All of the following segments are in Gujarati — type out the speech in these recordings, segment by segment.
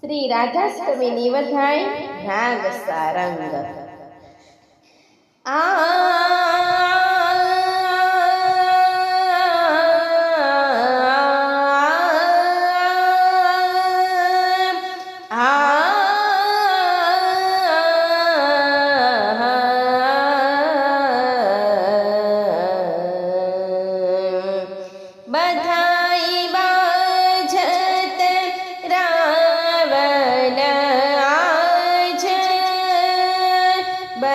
श्री राधाष्टमी बधाई रंग आ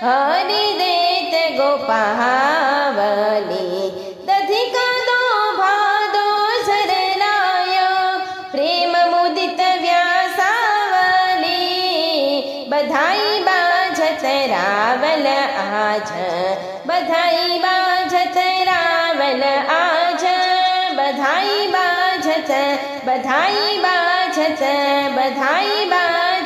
હરિ દેત ગોપાવલી દધિકા દો ભાદો ઝરનાયો પ્રેમ મુદિત વ્યાસાવલી બધાઈ બાજત રાવલ આજ બધાઈ બાજત રાવલ આજ બધાઈ બાજત બધાઈ બાજત બધાઈ બાજ